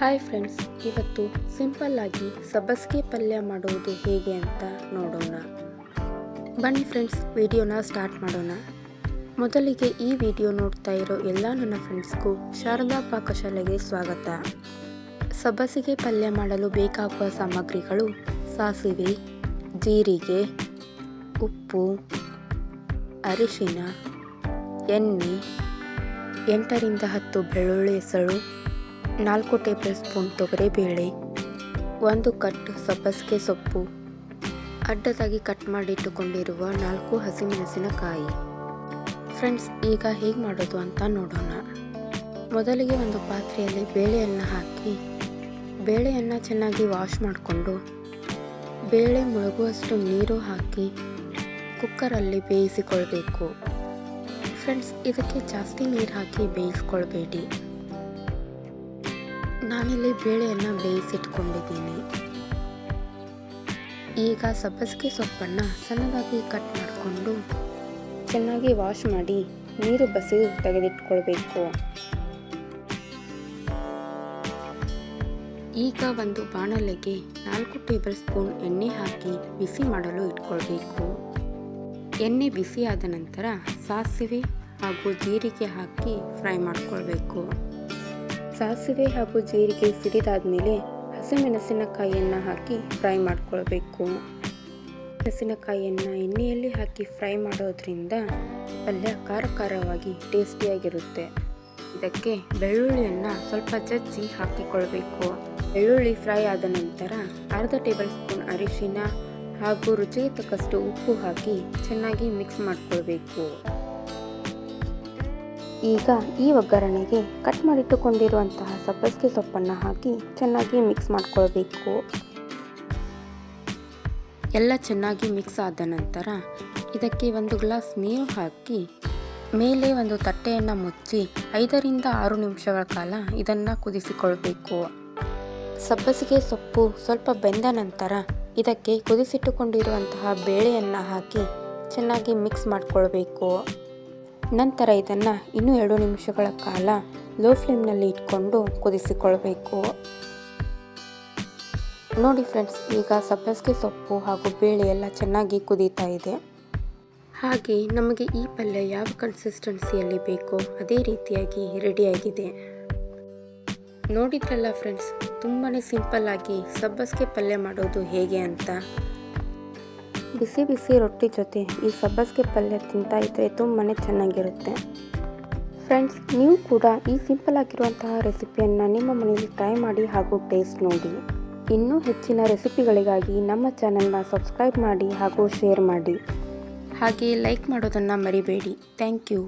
Hi friends, ಇವತ್ತು simple ಆಗಿ ಸಬ್ಬಸಿಗೆ ಪಲ್ಯ ಮಾಡುವುದು ಹೇಗೆ ಅಂತ ನೋಡೋಣ. ಬನ್ನಿ ಫ್ರೆಂಡ್ಸ್, ವಿಡಿಯೋನ ಸ್ಟಾರ್ಟ್ ಮಾಡೋಣ. ಮೊದಲಿಗೆ ಈ ವಿಡಿಯೋ ನೋಡ್ತಾ ಇರೋ ಎಲ್ಲ ನನ್ನ ಫ್ರೆಂಡ್ಸ್ಗೂ ಶಾರದಾ ಪಾಕಶಾಲೆಗೆ ಸ್ವಾಗತ. ಸಬ್ಬಸಿಗೆ ಪಲ್ಯ ಮಾಡಲು ಬೇಕಾಗುವ ಸಾಮಗ್ರಿಗಳು ಸಾಸಿವೆ, ಜೀರಿಗೆ, ಉಪ್ಪು, ಅರಿಶಿನ, ಎಣ್ಣೆ, ಎಂಟರಿಂದ ಹತ್ತು ಬೆಳ್ಳುಳ್ಳಿ ಹೆಸಳು ನಾಲ್ಕು ಟೇಬಲ್ ಸ್ಪೂನ್ ತೊಗರಿಬೇಳೆ, ಒಂದು ಕಟ್ ಸಬ್ಬಸಿಗೆ ಸೊಪ್ಪು, ಅಡ್ಡದಾಗಿ ಕಟ್ ಮಾಡಿಟ್ಟುಕೊಂಡಿರುವ ನಾಲ್ಕು ಹಸಿಮೆಣಸಿನಕಾಯಿ. ಫ್ರೆಂಡ್ಸ್, ಈಗ ಹೇಗೆ ಮಾಡೋದು ಅಂತ ನೋಡೋಣ. ಮೊದಲಿಗೆ ಒಂದು ಪಾತ್ರೆಯಲ್ಲಿ ಬೇಳೆಯನ್ನು ಹಾಕಿ, ಬೇಳೆಯನ್ನು ಚೆನ್ನಾಗಿ ವಾಶ್ ಮಾಡಿಕೊಂಡು, ಬೇಳೆ ಮುಳುಗುವಷ್ಟು ನೀರು ಹಾಕಿ ಕುಕ್ಕರಲ್ಲಿ ಬೇಯಿಸಿಕೊಳ್ಬೇಕು. ಫ್ರೆಂಡ್ಸ್, ಇದಕ್ಕೆ ಜಾಸ್ತಿ ನೀರು ಹಾಕಿ ಬೇಯಿಸ್ಕೊಳ್ಬೇಡಿ. ನಾನಿಲ್ಲಿ ಬೇಳೆಯನ್ನು ಬೇಯಿಸಿಟ್ಕೊಂಡಿದ್ದೀನಿ. ಈಗ ಸಬ್ಬಸಿಗೆ ಸೊಪ್ಪನ್ನು ಸಣ್ಣದಾಗಿ ಕಟ್ ಮಾಡಿಕೊಂಡು ಚೆನ್ನಾಗಿ ವಾಶ್ ಮಾಡಿ ನೀರು ಬಸಿದು ತೆಗೆದಿಟ್ಕೊಳ್ಬೇಕು. ಈಗ ಒಂದು ಬಾಣಲೆಗೆ ನಾಲ್ಕು ಟೇಬಲ್ ಸ್ಪೂನ್ ಎಣ್ಣೆ ಹಾಕಿ ಬಿಸಿ ಮಾಡಲು ಇಟ್ಕೊಳ್ಬೇಕು. ಎಣ್ಣೆ ಬಿಸಿಯಾದ ನಂತರ ಸಾಸಿವೆ ಹಾಗೂ ಜೀರಿಗೆ ಹಾಕಿ ಫ್ರೈ ಮಾಡ್ಕೊಳ್ಬೇಕು. ಸಾಸಿವೆ ಹಾಗೂ ಜೀರಿಗೆ ಸಿಡಿದಾದ್ಮೇಲೆ ಹಸಿಮೆಣಸಿನಕಾಯಿಯನ್ನು ಹಾಕಿ ಫ್ರೈ ಮಾಡ್ಕೊಳ್ಬೇಕು. ಮೆಣಸಿನಕಾಯಿಯನ್ನು ಎಣ್ಣೆಯಲ್ಲಿ ಹಾಕಿ ಫ್ರೈ ಮಾಡೋದ್ರಿಂದ ಪಲ್ಯ ಖಾರ ಖಾರವಾಗಿ ಟೇಸ್ಟಿಯಾಗಿರುತ್ತೆ. ಇದಕ್ಕೆ ಬೆಳ್ಳುಳ್ಳಿಯನ್ನು ಸ್ವಲ್ಪ ಜಜ್ಜಿ ಹಾಕಿಕೊಳ್ಬೇಕು. ಬೆಳ್ಳುಳ್ಳಿ ಫ್ರೈ ಆದ ನಂತರ ಅರ್ಧ ಟೇಬಲ್ ಸ್ಪೂನ್ ಅರಿಶಿನ ಹಾಗೂ ರುಚಿಗೆ ತಕ್ಕಷ್ಟು ಉಪ್ಪು ಹಾಕಿ ಚೆನ್ನಾಗಿ ಮಿಕ್ಸ್ ಮಾಡ್ಕೊಳ್ಬೇಕು. ಈಗ ಈ ಒಗ್ಗರಣೆಗೆ ಕಟ್ ಮಾಡಿಟ್ಟುಕೊಂಡಿರುವಂತಹ ಸಬ್ಬಸಿಗೆ ಸೊಪ್ಪನ್ನು ಹಾಕಿ ಚೆನ್ನಾಗಿ ಮಿಕ್ಸ್ ಮಾಡ್ಕೊಳ್ಬೇಕು. ಎಲ್ಲ ಚೆನ್ನಾಗಿ ಮಿಕ್ಸ್ ಆದ ನಂತರ ಇದಕ್ಕೆ ಒಂದು ಗ್ಲಾಸ್ ನೀರು ಹಾಕಿ ಮೇಲೆ ಒಂದು ತಟ್ಟೆಯನ್ನು ಮುಚ್ಚಿ ಐದರಿಂದ ಆರು ನಿಮಿಷಗಳ ಕಾಲ ಇದನ್ನು ಕುದಿಸಿಕೊಳ್ಬೇಕು. ಸಬ್ಬಸಿಗೆ ಸೊಪ್ಪು ಸ್ವಲ್ಪ ಬೆಂದ ನಂತರ ಇದಕ್ಕೆ ಕುದಿಸಿಟ್ಟುಕೊಂಡಿರುವಂತಹ ಬೇಳೆಯನ್ನು ಹಾಕಿ ಚೆನ್ನಾಗಿ ಮಿಕ್ಸ್ ಮಾಡಿಕೊಳ್ಬೇಕು. ನಂತರ ಇದನ್ನು ಇನ್ನೂ ಎರಡು ನಿಮಿಷಗಳ ಕಾಲ ಲೋ ಫ್ಲೇಮ್ನಲ್ಲಿ ಇಟ್ಕೊಂಡು ಕುದಿಸಿಕೊಳ್ಬೇಕು. ನೋಡಿ ಫ್ರೆಂಡ್ಸ್ ಈಗ ಸಬ್ಬಸಿಗೆ ಸೊಪ್ಪು ಹಾಗೂ ಬೇಳೆ ಎಲ್ಲ ಚೆನ್ನಾಗಿ ಕುದೀತಾ ಇದೆ. ಹಾಗೆ ನಮಗೆ ಈ ಪಲ್ಯ ಯಾವ ಕನ್ಸಿಸ್ಟೆನ್ಸಿಯಲ್ಲಿ ಬೇಕೋ ಅದೇ ರೀತಿಯಾಗಿ ರೆಡಿಯಾಗಿದೆ ನೋಡಿದ್ರಲ್ಲ ಫ್ರೆಂಡ್ಸ್ ತುಂಬಾ ಸಿಂಪಲ್ ಆಗಿ ಸಬ್ಬಸಿಗೆ ಪಲ್ಯ ಮಾಡೋದು ಹೇಗೆ ಅಂತ? ಬಿಸಿ ಬಿಸಿ ರೊಟ್ಟಿ ಜೊತೆ ಈ ಸಬ್ಬಸಿಗೆ ಪಲ್ಯ ತಿಂತಾ ಇದ್ರೆ ತುಂಬಾ ಚೆನ್ನಾಗಿರುತ್ತೆ. ಫ್ರೆಂಡ್ಸ್ ನೀವು ಕೂಡ ಈ ಸಿಂಪಲ್ ಆಗಿರುವಂತಹ ರೆಸಿಪಿಯನ್ನು ನಿಮ್ಮ ಮನೆಯಲ್ಲಿ ಟ್ರೈ ಮಾಡಿ ಹಾಗೂ ಟೇಸ್ಟ್ ನೋಡಿ. ಇನ್ನೂ ಹೆಚ್ಚಿನ ರೆಸಿಪಿಗಳಿಗಾಗಿ ನಮ್ಮ ಚಾನಲ್ನ ಸಬ್ಸ್ಕ್ರೈಬ್ ಮಾಡಿ ಹಾಗೂ ಶೇರ್ ಮಾಡಿ. ಹಾಗೆ ಲೈಕ್ ಮಾಡೋದನ್ನು ಮರಿಬೇಡಿ. Thank you